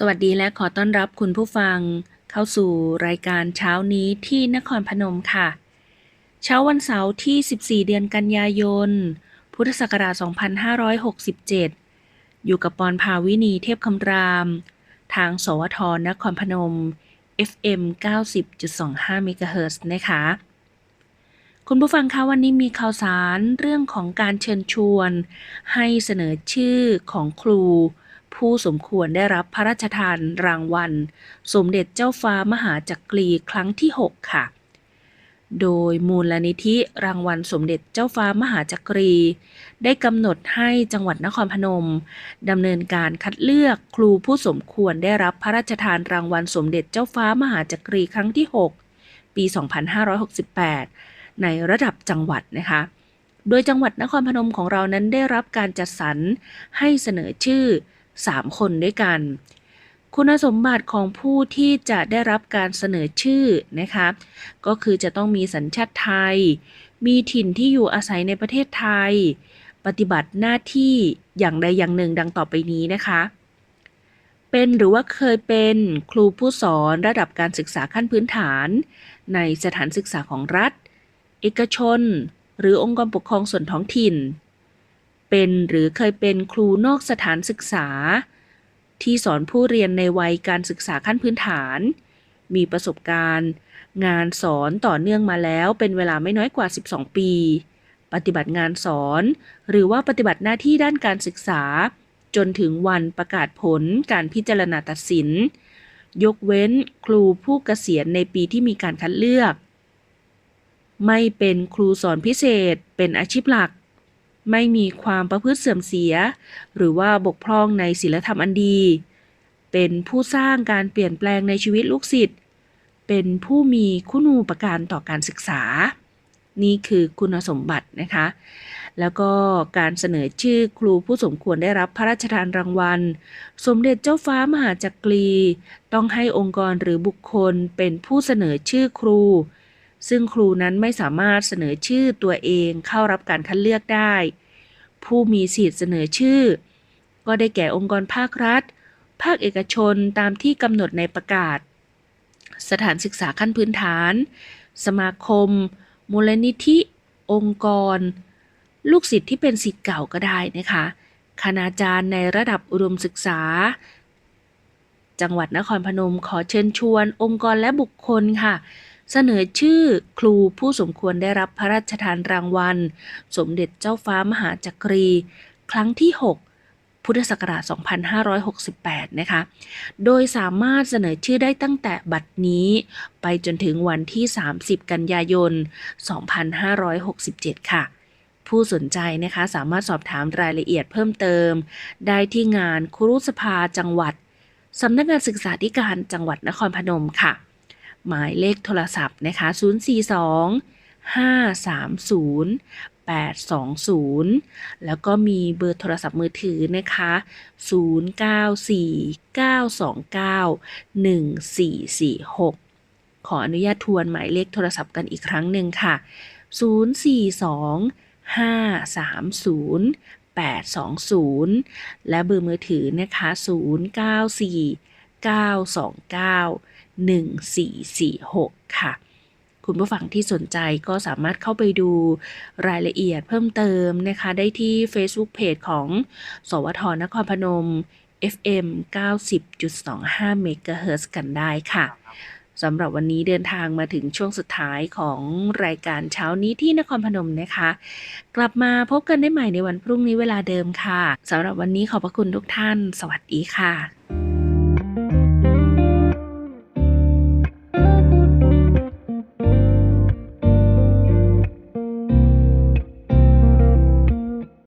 สวัสดีและขอต้อนรับคุณผู้ฟัง เข้าสู่รายการเช้านี้ที่นครพนมค่ะ เช้าวันเสาร์ที่ 14 เดือนกันยายน พุทธศักราช 2567 อยู่กับปอนภาวินีเทพคำราม ทางสวทนครพนม FM 90.25เมกะเฮิรตซ์นะคะ คุณผู้ฟังคะวันนี้มีข่าวสารเรื่องของการเชิญชวน ให้เสนอชื่อของครู ผู้สมควรได้รับพระราชทานรางวัล สมเด็จเจ้าฟ้ามหาจักรีครั้งที่ 6 ค่ะ โดยมูลนิธิรางวัลสมเด็จเจ้าฟ้ามหาจักรี ได้กำหนดให้จังหวัดนครพนมดำเนินการคัดเลือกครูผู้สมควรได้รับพระราชทานรางวัลสมเด็จเจ้าฟ้ามหาจักรีครั้งที่ 6 ปี 2568 ในระดับจังหวัดนะคะโดยจังหวัดนครพนมของเรานั้นได้รับการจัดสรรให้เสนอชื่อ 3 คนด้วยกัน คุณสมบัติของผู้ที่จะได้รับการเสนอชื่อนะคะก็คือจะต้องมีสัญชาติไทย มีถิ่นที่อยู่อาศัยในประเทศไทย ปฏิบัติหน้าที่อย่างใดอย่างหนึ่งดังต่อไปนี้นะคะ เป็นหรือว่าเคยเป็นครูผู้สอนระดับการศึกษาขั้นพื้นฐาน ในสถานศึกษาของรัฐ เอกชน หรือองค์กรปกครองส่วนท้องถิ่น เป็นหรือเคยเป็นครูนอกสถานศึกษา ที่สอนผู้เรียนในวัยการศึกษาขั้นพื้นฐาน มีประสบการณ์ งานสอนต่อเนื่องมาแล้วเป็นเวลาไม่น้อยกว่า 12 ปี ปฏิบัติงานสอน หรือว่าปฏิบัติหน้าที่ด้านการศึกษา จนถึงวันประกาศผลการพิจารณาตัดสิน ยกเว้นครูผู้เกษียณในปีที่มีการคัดเลือก ไม่เป็นครูสอนพิเศษ เป็นอาชีพหลัก ไม่มีความประพฤติเสื่อมเสีย หรือว่าบกพร่องในศีลธรรมอันดี เป็นผู้สร้างการเปลี่ยนแปลงในชีวิตลูกศิษย์เป็นผู้มีคุณูปการต่อการศึกษา นี่คือคุณสมบัตินะคะ แล้วก็การเสนอชื่อครูผู้สมควรได้รับพระราชทานรางวัล สมเด็จเจ้าฟ้ามหาจักรี ต้องให้องค์กรหรือบุคคลเป็นผู้เสนอชื่อครู ซึ่งครูนั้นไม่สามารถเสนอชื่อตัวเองเข้ารับการคัดเลือกได้ ผู้มีสิทธิ์เสนอชื่อ ก็ได้แก่องค์กรภาครัฐ ภาคเอกชนตามที่กำหนดในประกาศ สถานศึกษาขั้นพื้นฐาน สมาคม มูลนิธิ องค์กร ลูกศิษย์ที่เป็นศิษย์เก่าก็ได้นะคะคณาจารย์ในระดับอุดมศึกษา จังหวัดนครพนมขอเชิญชวนองค์กรและบุคคลค่ะ เสนอชื่อครูผู้สมควรได้รับพระราชทานรางวัล สมเด็จเจ้าฟ้ามหาจักรี ครั้งที่ 6 พุทธศักราช 2568 นะคะ โดยสามารถเสนอชื่อได้ตั้งแต่บัดนี้ ไปจนถึงวันที่ 30 กันยายน 2567 ค่ะผู้สนใจนะคะสามารถสอบถามรายละเอียดเพิ่มเติม ได้ที่งานครุสภาจังหวัด สำนักงานศึกษาธิการจังหวัดนครพนมค่ะ หมายเลขโทรศัพท์นะคะ 042 530 820 แล้วก็มีเบอร์โทรศัพท์มือถือนะคะ 0949291446 ขออนุญาตทวนหมายเลขโทรศัพท์กันอีกครั้งหนึ่งค่ะ 042 530 820 และเบอร์มือถือนะคะ 094 929 1446 ค่ะ คุณผู้ฟังที่สนใจก็สามารถเข้าไปดูรายละเอียดเพิ่มเติมนะคะ ได้ที่ Facebook Page ของ สวทนครพนม FM 90.25 MHz กันได้ค่ะสำหรับวันนี้เดินทางมาถึงช่วงสุดท้ายของรายการเช้านี้ที่นครพนมนะคะ กลับมาพบกันได้ใหม่ในวันพรุ่งนี้เวลาเดิมค่ะสำหรับวันนี้ขอบพระคุณทุกท่าน สวัสดีค่ะ